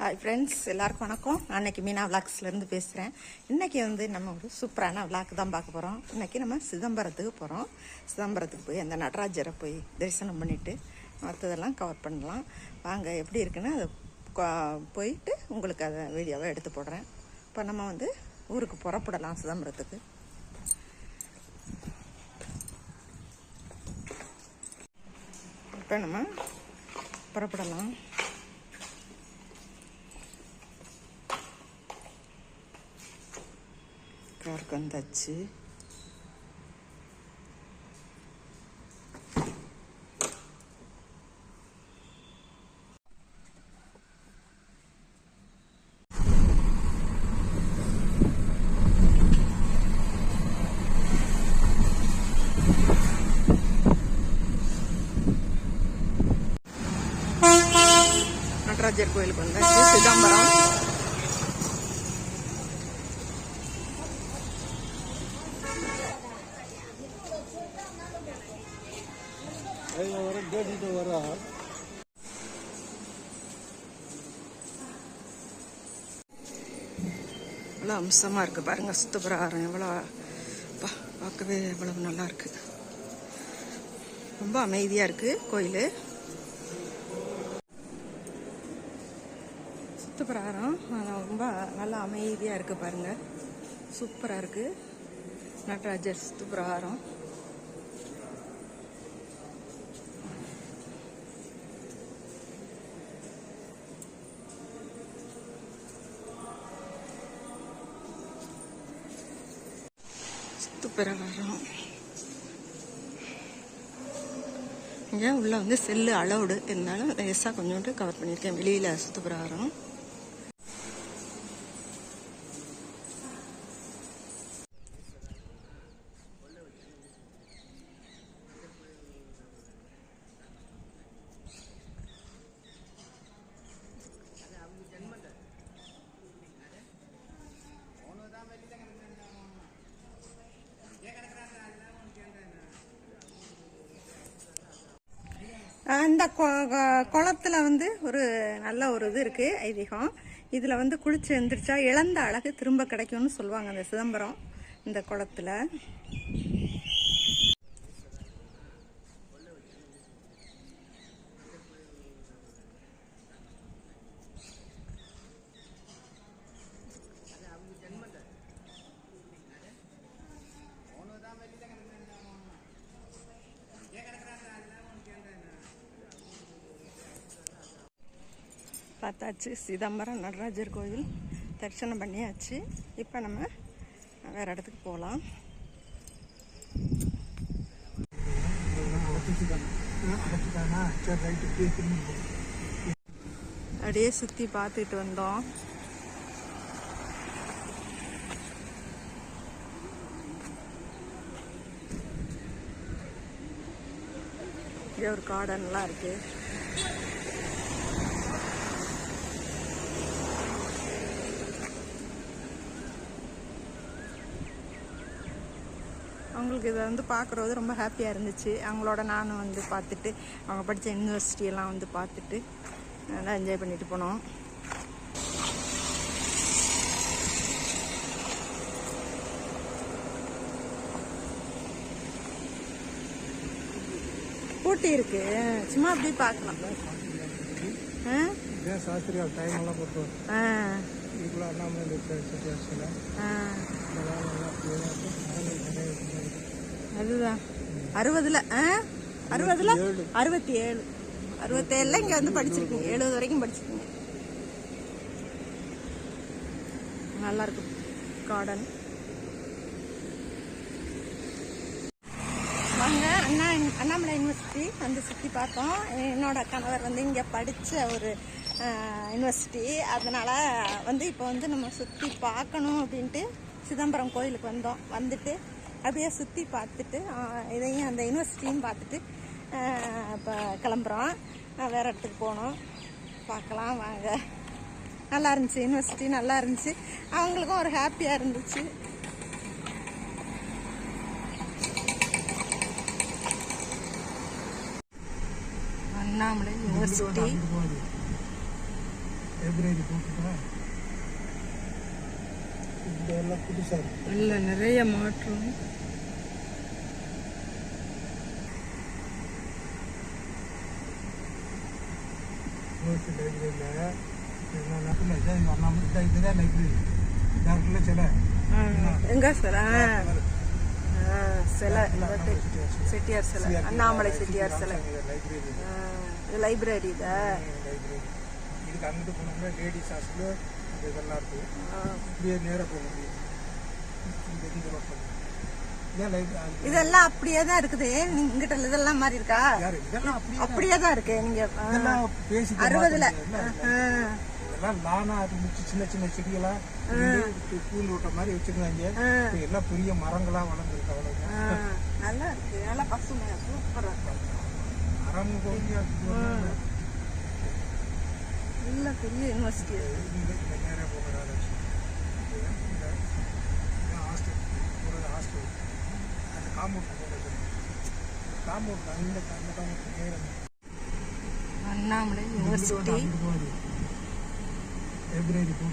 Hi friends எல்லாருக்கும் வணக்கம். நான் இன்னைக்கு மீனா விளாக்ஸ்லேருந்து பேசுகிறேன் இன்றைக்கி வந்து நம்ம ஒரு சூப்பரான விளாக் தான் பார்க்க போகிறோம் இன்றைக்கி நம்ம சிதம்பரத்துக்கு போகிறோம் சிதம்பரத்துக்கு போய் அந்த நடராஜரை போய் தரிசனம் பண்ணிவிட்டு மற்றதெல்லாம் கவர் பண்ணலாம். வாங்க எப்படி இருக்குன்னு அதை போயிட்டு உங்களுக்கு அதை வீடியோவை எடுத்து போடுறேன். இப்போ நம்ம வந்து ஊருக்கு புறப்படலாம் சிதம்பரத்துக்கு. இப்போ நம்ம புறப்படலாம். காருக்கு வந்தாச்சு நடராஜர் கோயிலுக்கு வந்தாச்சு சிதம்பரம் அம்சமாக இருக்குது பாருங்கள் சுத்தபிரகாரம் எவ்வளோ பா பார்க்கவே எவ்வளவு நல்லா இருக்குது ரொம்ப அமைதியாக இருக்குது கோயில். சுத்தபிரகாரம் ஆனா ரொம்ப நல்லா அமைதியாக இருக்குது பாருங்கள் சூப்பராக இருக்குது நடராஜர் சுத்துப்பிரகாரம் பிரகாரம் இங்கே உள்ள வந்து செல்லு அலவுடு இருந்தாலும் லேசாக கொஞ்சோண்டு கவர் பண்ணியிருக்கேன். வெளியில் சுத்துப்பிரகாரம் அந்த கொ- கொ- குளத்துல வந்து ஒரு நல்ல ஒரு இது இருக்குது ஐதீகம். இதில் வந்து குளிச்சு எழுந்திரிச்சா இழந்த அழகு திரும்ப கிடைக்கும்னு சொல்லுவாங்க அந்த சிதம்பரம் இந்த குளத்துல. பார்த்தாச்சு சிதம்பரம் நடராஜர் கோயில் தரிசனம் பண்ணியாச்சு. இப்போ நம்ம வேறு இடத்துக்கு போகலாம் சரி அப்படியே சுற்றி பார்த்துட்டு வந்தோம். இங்கே ஒரு கார்டன்லாம் இருக்கு. அவங்களுக்கு இதை வந்து பார்க்குறது ரொம்ப ஹாப்பியாக இருந்துச்சு. அவங்களோட நானும் வந்து பார்த்துட்டு அவங்க படித்த யூனிவர்சிட்டியெல்லாம் வந்து பார்த்துட்டு நல்லா என்ஜாய் பண்ணிட்டு போனோம். பூட்டி இருக்கு. சும்மா அப்படியே பார்க்கலாம். சாஸ்திரியால் டைம் எல்லாம் போட்டு அண்ணாமலை இருக்கும். அதுதான். அறுபதுல அறுபதுல? அறுபத்தி ஏழு. அறுபத்தேழுல இங்க வந்து படிச்சிருக்கீங்க. எழுபது வரைக்கும் படிச்சிருக்கீங்க. நல்லா இருக்கு கார்டன். வாங்க அண்ணா அண்ணாமலை யூனிவர்சிட்டி வந்து சுற்றி பார்த்தோம். என்னோட கணவர் வந்து இங்கே படித்த ஒரு யூனிவர்சிட்டி. அதனால் வந்து இப்போ வந்து நம்ம சுற்றி பார்க்கணும் அப்படின்ட்டு சிதம்பரம் கோயிலுக்கு வந்தோம். வந்துட்டு அப்படியே சுற்றி பார்த்துட்டு இதையும் அந்த யூனிவர்சிட்டியும் பார்த்துட்டு இப்போ கிளம்புறோம். ஆஹ், வேற இடத்துக்கு போனோம். பார்க்கலாம் வாங்க. நல்லா இருந்துச்சு. யூனிவர்சிட்டி நல்லா இருந்துச்சு. அவங்களுக்கும் ஒரு ஹாப்பியாக இருந்துச்சு. அண்ணாமலை யூனிவர்சிட்டி. எல்லாம் புதுசாக இருக்கு. இல்லை நிறைய மாற்றம். யூனிவர்சிட்டி லைப்ரரியில் நம்ம இதுதான் லைப்ரரி இருக்குல்ல சில. எங்க சார் சிலை செட்டியார் சிலை அண்ணாமலை செட்டியார் சிலை. லைப்ரரி இது லைப்ரரி இத. இதுக்கு அங்கிட்டு போனோம்னா லேடிஸ் ஹாஸ்டல் இதெல்லாம் இருக்கு இப்படியே நேராக போக முடியும். இந்த இந்த இதெல்லாம் அப்படியே தான் இருக்குது. நீங்க இங்கிட்ட இதெல்லாம் மாதிரி இருக்கா? அப்படியே அப்படியே தான் இருக்கு. நீங்க அறுபதுல. ஆ, இதெல்லாம் லானா அது மிச்சி சின்ன சின்ன செடிகளா பூண்டு விட்ட மாதிரி வச்சிருந்தாங்க. எல்லாம் பெரிய மரங்களா வளர்ந்துருக்கு அவ்வளவுதான். ஆ, நல்லா இருக்கு. நல்லா பசுமையா சூப்பரா இருக்கு. மரம் கோழியா நல்ல பெரிய யூனிவர்சிட்டி நேராக போகிறாரு ஹாஸ்டல் ஒரு ஹாஸ்டல் அந்த காம்பவுண்ட் போகிறது காம்பவுண்ட் அந்த அந்த காம்பவுண்ட் நேரம் அண்ணாமலை யூனிவர்சிட்டி லைப்ரரி இருக்கு.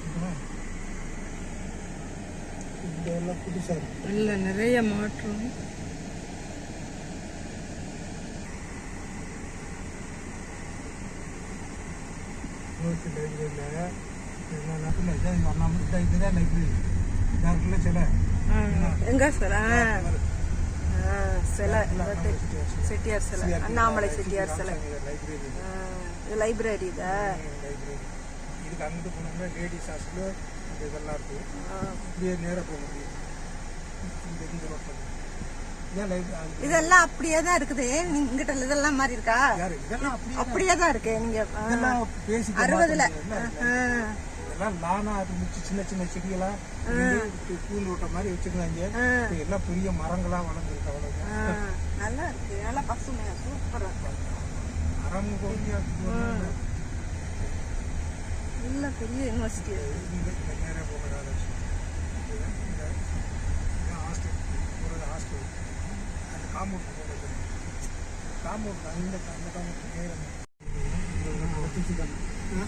இல்லை நிறைய மாற்றம். இதான் இங்கே நம்ம இதான் இதுதான் லைப்ரரி இதாக இருக்குல்ல சில. ஆ, எங்க சார் ஆ, ஆ, சிலை செட்டியார் சிலை. அண்ணாமலை செட்டியார் சிலை. இது லைப்ரரி இத இதுக்கு அங்கிட்டு போனோம்னா லேடிஸ் ஹாஸ்டல் இதெல்லாம் இருக்கு இப்படியே நேராக போக முடியும். இந்த இந்த இதெல்லாம் அப்படியே தான் இருக்குது. நீங்க இங்கிட்ட இதெல்லாம் மாதிரி இருக்கா? அப்படியே தான் இருக்கு நீங்க. அறுபதுல. லானா அது மிச்சி சின்ன சின்ன செடிகளா பூண்டு விட்ட மாதிரி வச்சிருந்தாங்க. எல்லாம் பெரிய மரங்களா வளர்ந்துருக்கு அவ்வளவுதான். ஆ, நல்லா இருக்கு. நல்லா பசுமையா சூப்பரா இருக்கு. மரம் கோழியா நல்ல பெரிய யூனிவர்சிட்டி நேராக போகிறாரு ஹாஸ்டல். ஹாஸ்டல். காம்பவுண்ட் காம்பவுண்ட் அந்த அந்த காம்பவுண்ட் நேரம் அடைச்சிட்டாங்க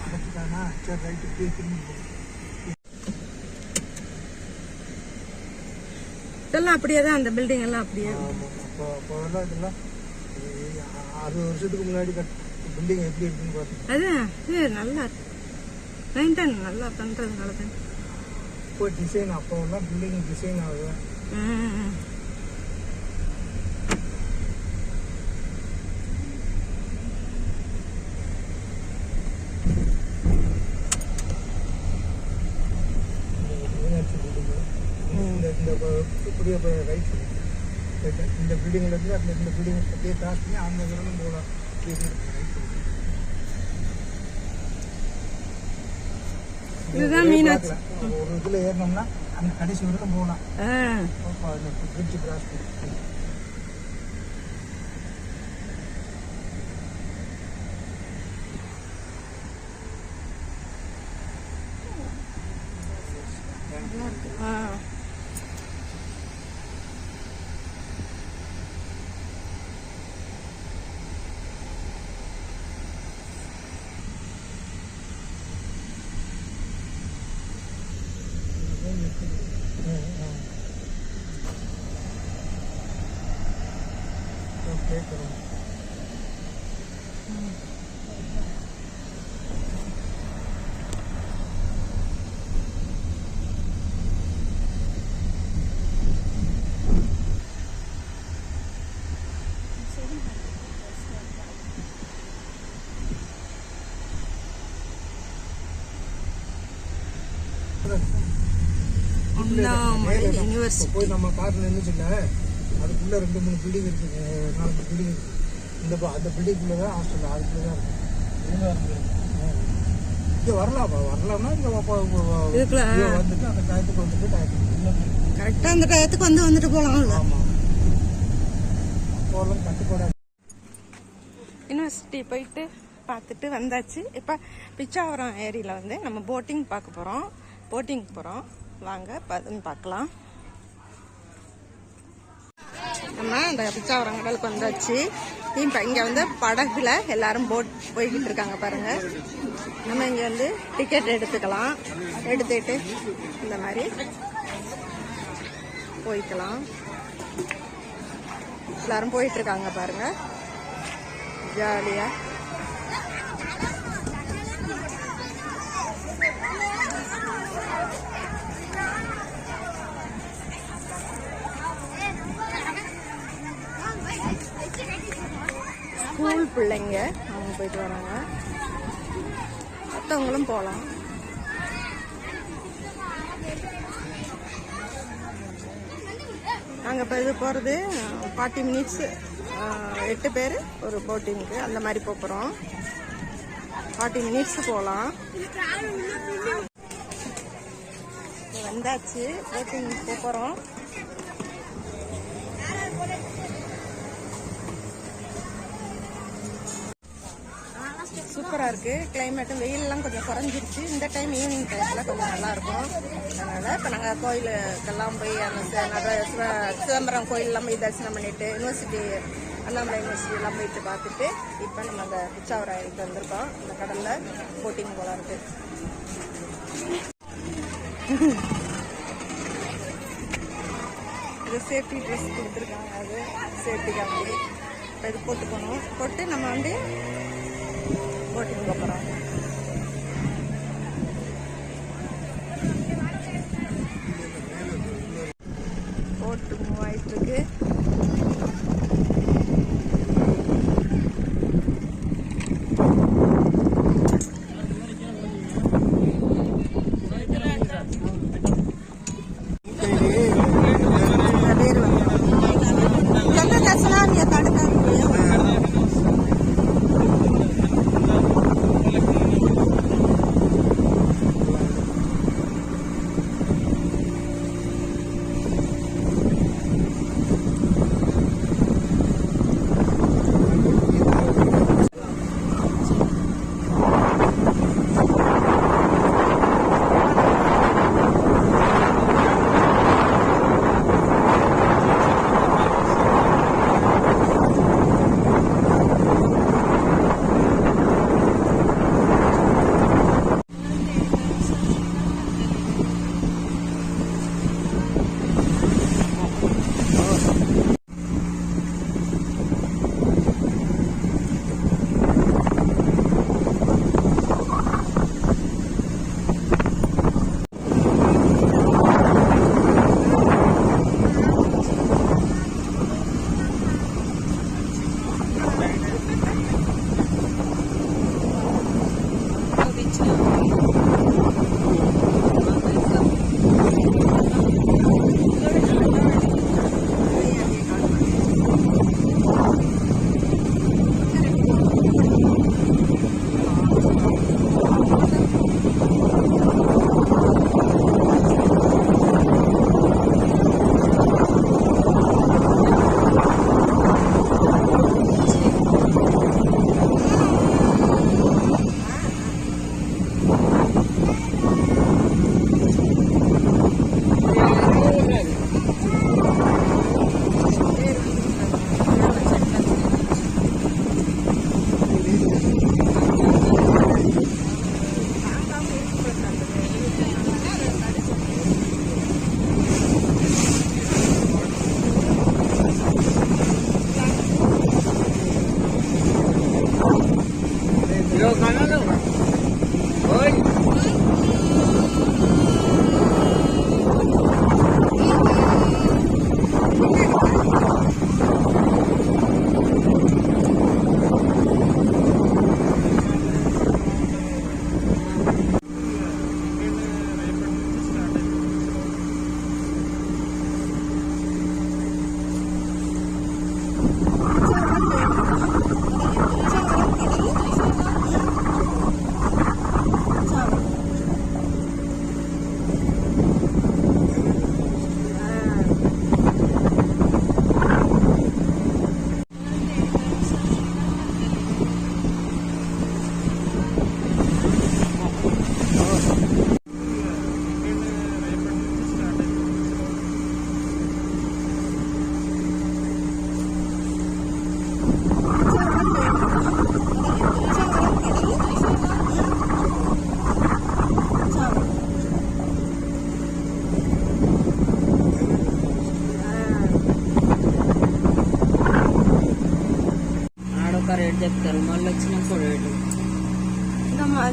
அடைச்சிட்டானா? சரி ரைட்டு இப்படியே திரும்பி போகும் இதெல்லாம் அப்படியே தான் அந்த பில்டிங் எல்லாம் அப்படியே. ஆமாம் அப்போ அப்போல்லாம் இதெல்லாம் அறுபது வருஷத்துக்கு முன்னாடி பில்டிங் எப்படி இருக்குன்னு பார்த்தீங்க இது நல்லா இருக்கு. மெயின்டைன் நல்லா பண்றதுனால தான். இப்போ டிசைன் அப்போல்லாம் பில்டிங் டிசைன் ஆகுது ம். மீனாட்சி பில்டிங் இந்த இந்த இப்படியே ரைட் இந்த பில்டிங்ல இருந்து அந்த இந்த பில்டிங் அப்படியே கிராஸ் பண்ணி அந்த இடத்துல போகலாம். இதுதான் ஒரே மீனாட்சி. இதுல ஏறினோம்னா அந்த கடைசி வரைக்கும் போகலாம் பிரிட்ஜ் கிராஸ் பண்ணி. அண்ணாமலை. யூனிவர்சிட்டி போய் நம்ம கார்ல நின்றுச்சுல்ல அதுக்குள்ள ரெண்டு மூணு பில்டிங் இருக்கு அஹ் நாலு பில்டிங் இருக்கு இந்த அந்த பில்டிங்குள்ள தான் ஹாஸ்டல் அதுக்குள்ள தான் இருக்கு ஒழுங்கா இருக்கு. ஆ. இங்க வரலாம்? வரலாம்னா இங்க வ- வ- வ- இதுக்குள்ள, ஆ. இங்க வந்துட்டு அந்த டயத்துக்கு வந்துட்டு டயத்துக்கு உள்ள போய் கரெக்டா அந்த டயத்துக்கு வந்து வந்துட்டு போலாம்ல. ஆமா. அப்போல்லாம் கட்டுப்பாடு யூனிவர்சிட்டி போயிட்டு பார்த்துட்டு வந்தாச்சு. இப்போ பிச்சாவரம் ஏரியில் வந்து நம்ம போட்டிங் பார்க்க போகிறோம் போட்டிங் போகிறோம் வாங்க பதுன்னு பார்க்கலாம். நம்ம இந்த பிச்சாவரம் கடலுக்கு வந்தாச்சு. இப்போ இங்கே வந்து படகுல எல்லாரும் போட் போய்கிட்டு இருக்காங்க பாருங்க. நம்ம இங்கே வந்து டிக்கெட் எடுத்துக்கலாம். எடுத்துட்டு இந்த மாதிரி போய்க்கலாம். எல்லாரும் போயிட்டு இருக்காங்க பாருங்க. ஜாலியா. பிள்ளைங்க. அவங்க போயிட்டு வராங்க. மற்றவங்களும் போகலாம் நாங்கள் இப்போ இது போகிறது ஃபார்ட்டி மினிட்ஸு எட்டு பேர் ஒரு போட்டிங்க்கு அந்த மாதிரி போகிறோம் ஃபார்ட்டி மினிட்ஸ் போகலாம் வந்தாச்சு. போட்டிங் போகிறோம் சூப்பராக இருக்குது கிளைமேட்டும் வெயிலெலாம் கொஞ்சம் குறைஞ்சிருச்சு. இந்த டைம் ஈவினிங் டைமில் கொஞ்சம் நல்லா இருக்கும் அதனால் இப்போ நாங்கள் கோயிலுக்கெல்லாம் போய் அந்த ச- சிதம்பரம் கோயிலெலாம் போய் தரிசனம் பண்ணிட்டு யூனிவர்சிட்டி அண்ணாமலை யூனிவர்சிட்டிலாம் போயிட்டு பார்த்துட்டு இப்போ நம்ம அந்த பிச்சாவராயிட்டு வந்திருக்கோம். இந்த கடலில் போட்டிங் போல இருக்கு. இது சேஃப்டி ட்ரெஸ் கொடுத்துருக்காங்க. அது சேஃப்டிக்காக இப்போ இது போட்டுக்கணும் போட்டு நம்ம வந்து போட்டிங் போகிறோம் போட்டு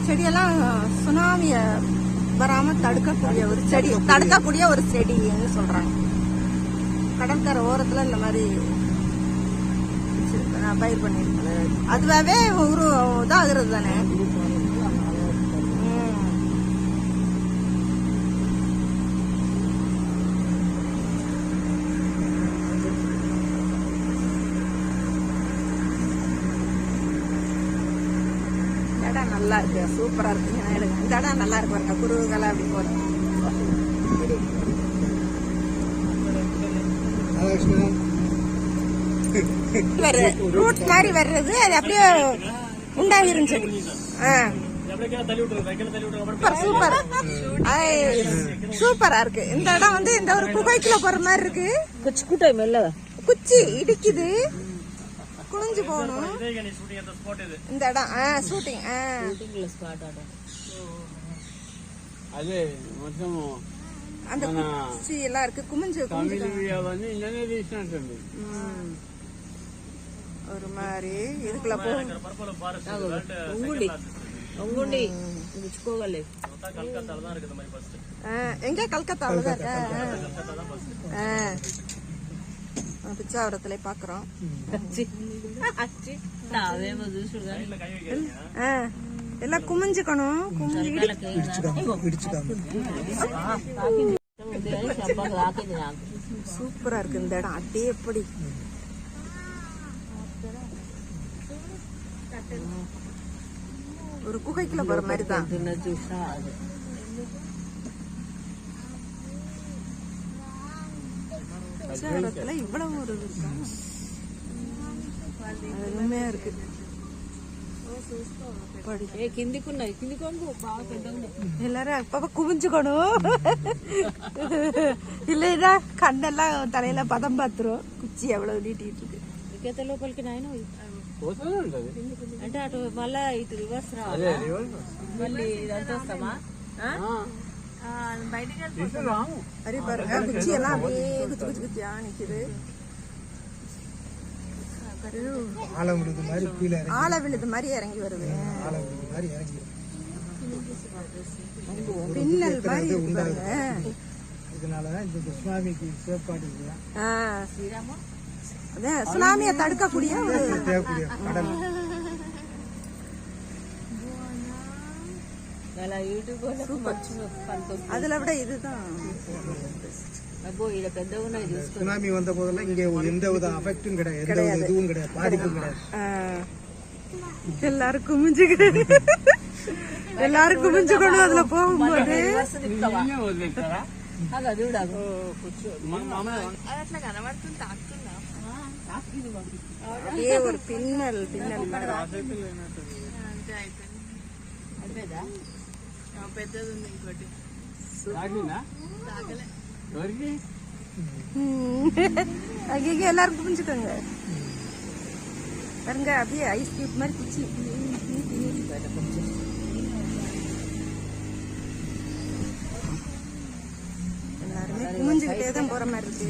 செடியெல்லாம் சுனாமிய வராம தடுக்கக்கூடிய ஒரு செடி தடுக்கக்கூடிய ஒரு செடின்னு சொல்றாங்க. கடற்கரை ஓரத்துல இந்த மாதிரி பயிர் பண்ணிருக்கேன் அதுவாவே ஒரு இதாகிறது தானே ம். இந்த இடம் நல்லா இருக்கு. சூப்பரா இருக்கு. நான் எடுங்க. இந்த இடம் நல்லா இருக்கு பாருங்க குருவிகளை அப்படி ராதாகிருஷ்ணன் ரூட் மாதிரி வர்றது. அது அப்படியே உண்டாகி இருந்துச்சு ஆ. சூப்பர் சூப்பர் சூப்பரா இருக்கு. இந்த இடம் வந்து இந்த ஒரு குகைக்குள்ள போற மாதிரி இருக்கு. குச்சிக்குட்டாய் மெல்ல குச்சி இடிக்குது. குனிஞ்சு போகணும்? இந்த இடம் ஆ ஷூட்டிங் ஆ. ஷூட்டிங்ல ஸ்பாட் ஆடும் அது மொத்தம் அந்த குச்சி எல்லாம் இருக்கு. குமிஞ்சு ஒரு மாதிரி இதுக்குள்ள போகுண்டி போகலே எங்க? கல்கத்தால தான். இருக்கா பிச்சாவரத்துல பாக்குறோம். எல்லாம் குமிஞ்சுக்கணும். சூப்பரா இருக்கு இந்த இடம். அதே எப்படி? ஒரு குகைக்குள்ள போற மாதிரி தான் పొద్దున్న చూసినా అది பிச்சாவரத்துல இவ்வளவு ஒரு இது இருக்கா அருமையா இருக்கு படி. ఏ కిందికి ఉన్నాయి కిందికి వంగు బాగా పెద్దగా ఉన్నాయి எல்லாரும் அப்பப்ப குமிஞ்சுக்கணும் இல்லைன்னா கண்ணெல்லாம் தலையில பதம் பாத்துரும் குச்சி எவ்வளவு நீட்டிட்டு இருக்கு ఇంకైతే లోపలికి నాయన పోతూనే ఉంటది అంటే అటు మళ్ళా ఇటు రివర్స్ అదే రావాలి రివర్స్ మళ్ళీ ఇదంతా వస్తామా బయటికి ఇటు రాము அரி பாருங்க குச்சி எல்லாம் அப்படியே குச்சி குச்சி குச்சியா நிக்குது. ஆழம் விழுது மாதிரி கீழே இறங்கி. ஆழ விழுது மாதிரி இறங்கி வருது. ஆழம் விழுது மாதிரி இறங்கி. பின்னல் மாதிரி பாருங்க இதனால இந்த சுனாமிக்கு. அதான் சுனாமியை தடுக்கக்கூடிய ஒரு தேவைக்கூடிய கடல். அதில் விட இதுதான் சுனாமி வந்த போதெல்லாம் இங்கே எந்த வித அஃபெக்டும் கிடையாது எந்த வித கிடையாது. எல்லாருக்கும் எல்லாருக்கும் அதுல போகும்போது. பின்னல் பின்னல் மாதிரி. అయిపోయిందా తాకిందా ఎవరికి ம். அங்கங்க எல்லாரும் குமிஞ்சுக்கோங்க பாருங்க அப்படியே ஐஸ் கியூப் மாதிரி குச்சி நீட்டி நீட்டி பாருங்க கொஞ்சம் எல்லாருமே குமிஞ்சுக்கிட்டே தான் போற மாதிரி இருக்கு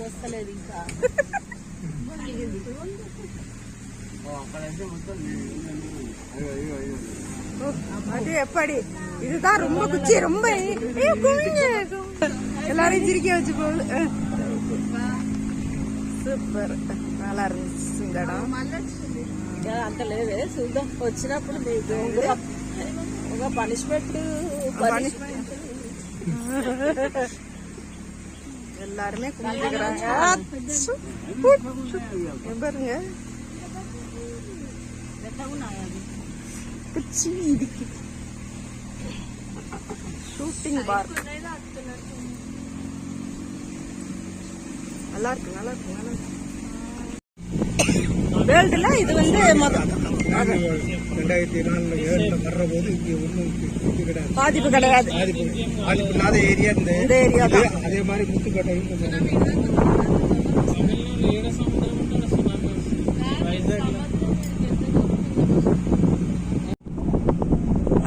వస్తలేదు ఇంకా ఓ, అక్కడైతే మొత్తం అయ్యో అయ్యో అయ్యో ஓ, அது எப்படி இதுதான் ரொம்ப குச்சி ரொம்ப ஏய், குமிங்க, குமிங்க. எல்லாரையும் சிரிக்க வச்சு போகுது சூப்பர் நல்லா இருந்துச்சு இந்த இடம் ఇంకా అంత లేదే చూద్దాం వచ్చినప్పుడు మీకు പണിഷ്മെന്റ് പണിഷ്മെന്റ് எல்லாருமே கும்பிட்டுக்கிறாங்க பாருங்க பிச்சி இடிக்கு ஷூட்டிங் பார் நல்லா இருக்கு நல்லா இருக்கு நல்லா இருக்கு வேர்ல்டுல இது வந்து மதம் ரெண்டாயிரத்தி நாலு ஏழில் வர்ற போது இங்கே ஒன்றும் இது கிடையாது பாதிப்பு கிடையாது. பாதிப்பு பாதிப்பு இல்லாத ஏரியா இந்த ஏரியா தான். அதே மாதிரி முத்துக்கட்டையும் கொஞ்சம்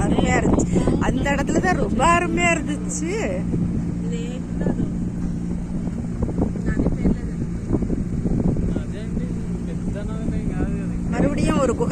அருமையா இருந்துச்சு. அந்த இடத்துல தான் ரொம்ப அருமையா இருந்துச்சு.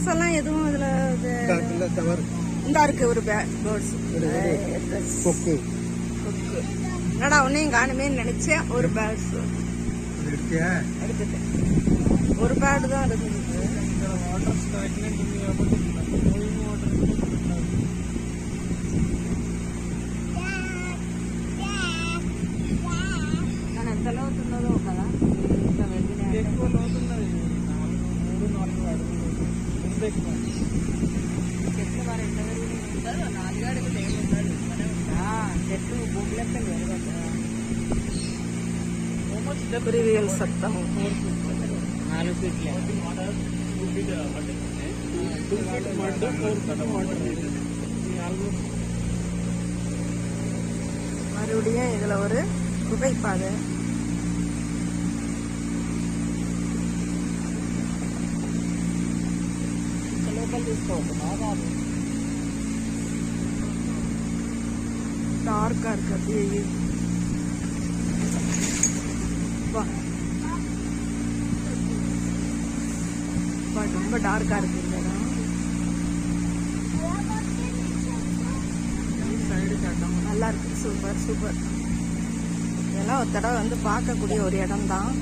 பேர்ட்ஸ் எல்லாம் எதுவும் இதுல இந்தா இருக்கு ஒரு பேர்ட்ஸ் கொக்கு. என்னடா உன்னையும் காணுமே நினைச்சேன் ஒரு பேர்ட்ஸ் எடுத்துட்டேன். ஒரு பேர்டு தான் இருந்தது. ఎంత ఎక్కువ குருவிகள் சத்தம் నాలుగు ఫీట్లే two feet two feet mud four feet water నాలుగు மறுபடியும் இதுல ஒரு குகை டார்க்காக இருக்கு அப்படியே வா ரொம்ப டார்க்கா இருக்கு இந்த இடம் நல்லா இருக்கு சூப்பர் சூப்பர் இதெல்லாம் ஒரு தடவை வந்து பார்க்கக்கூடிய ஒரு இடம் தான்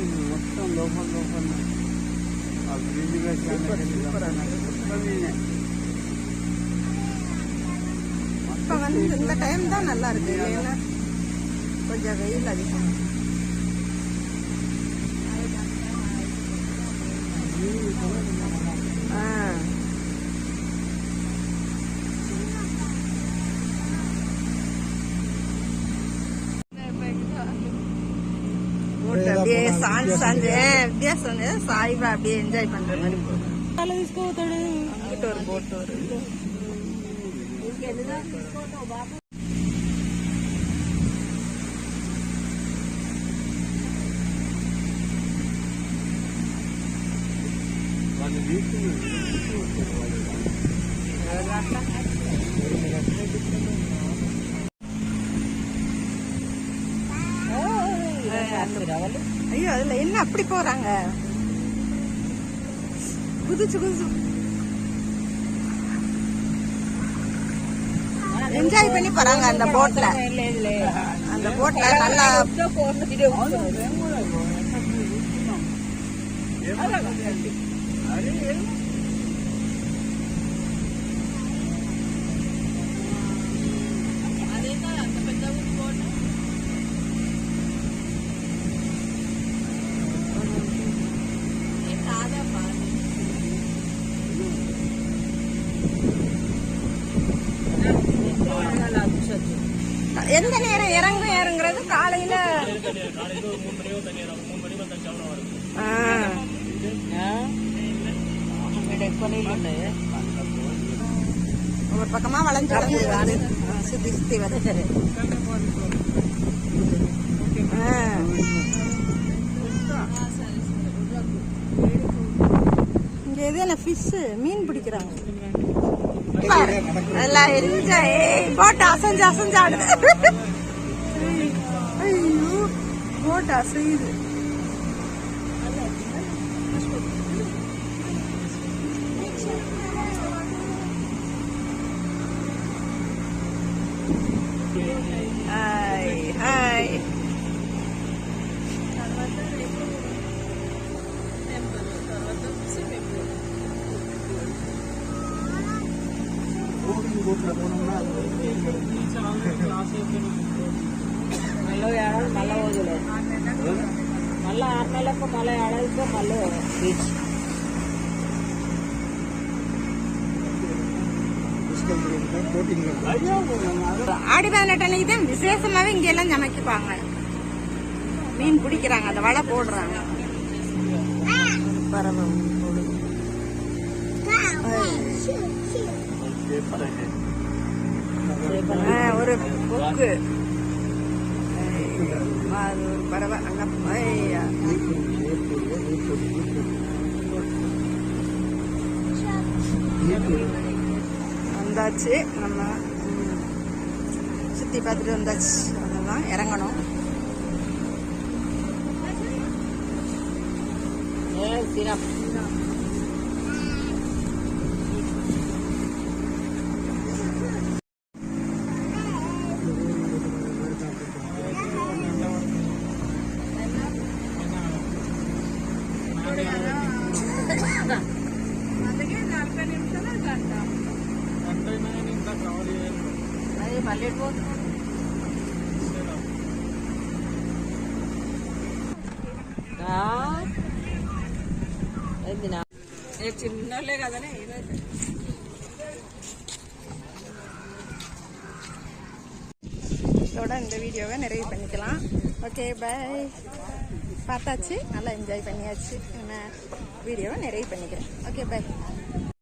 మొత్తం లోపల లోపల ఆ బ్రిడ్జ్ మొత్తం నేనే இப்போ வந்து இந்த டைம் தான் நல்லா இருக்கு இல்லைன்னா கொஞ்சம் வெயில் அதிகம் ஆ சாஞ்சு சாஞ்சு வித்தியாசம் சாய்வா அப்படியே என்ஜாய் பண்ற மாதிரி Gracias. ஐயோ அதுல என்ன அப்படி போறாங்க குதிச்சு குதிச்சு என்ஜாய் பண்ணி போறாங்க அந்த போட்ல அந்த போட்ல நல்லா போட்டு ஆ. ஒரு பக்கமா வளைஞ்சு வளைஞ்சு சுத்தி சுத்தி வருது இங்க எது என்ன ஃபிஷ் மீன் பிடிக்கிறாங்க. எல்லாம் என்ஜாய் போட்டு அசைஞ்சு அசைஞ்சு ஆடுது. ஐயோ. போட்டு அசையுது ஹாய் ஹாய் போட்டிங் போட்டில் போனோம்னா அது మళ్ళీ ఏడాది మళ్ళీ వదిలే మళ్ళీ ఆరు నెలలకు మళ్ళీ ఏడాదితో మళ్ళీ బీచ్ போட்டிங்கில் ஆடி பதினெட்டு அன்னைக்கு தான் விசேஷமாவே இங்க எல்லாம் சமைக்குப்பாங்க மீன் பிடிக்கிறாங்க அந்த வலை போடுறாங்க பரவாயில்ல ஆ, ஒரு கொக்கு அது ஒரு பறவை அங்க ஐயா. வந்தாச்சு. நம்ம சுற்றி சுத்தி பார்த்துட்டு வந்தாச்சு. அவ்வளோதான் இறங்கணும். తినం చిన్నలే కదనే ఇదైతే இதோட இந்த வீடியோவை நிறைவு பண்ணிக்கலாம் ஓகே பை பார்த்தாச்சு நல்லா என்ஜாய் பண்ணியாச்சு நம்ம வீடியோவை நிறைவு பண்ணிக்கிறேன் ஓகே பை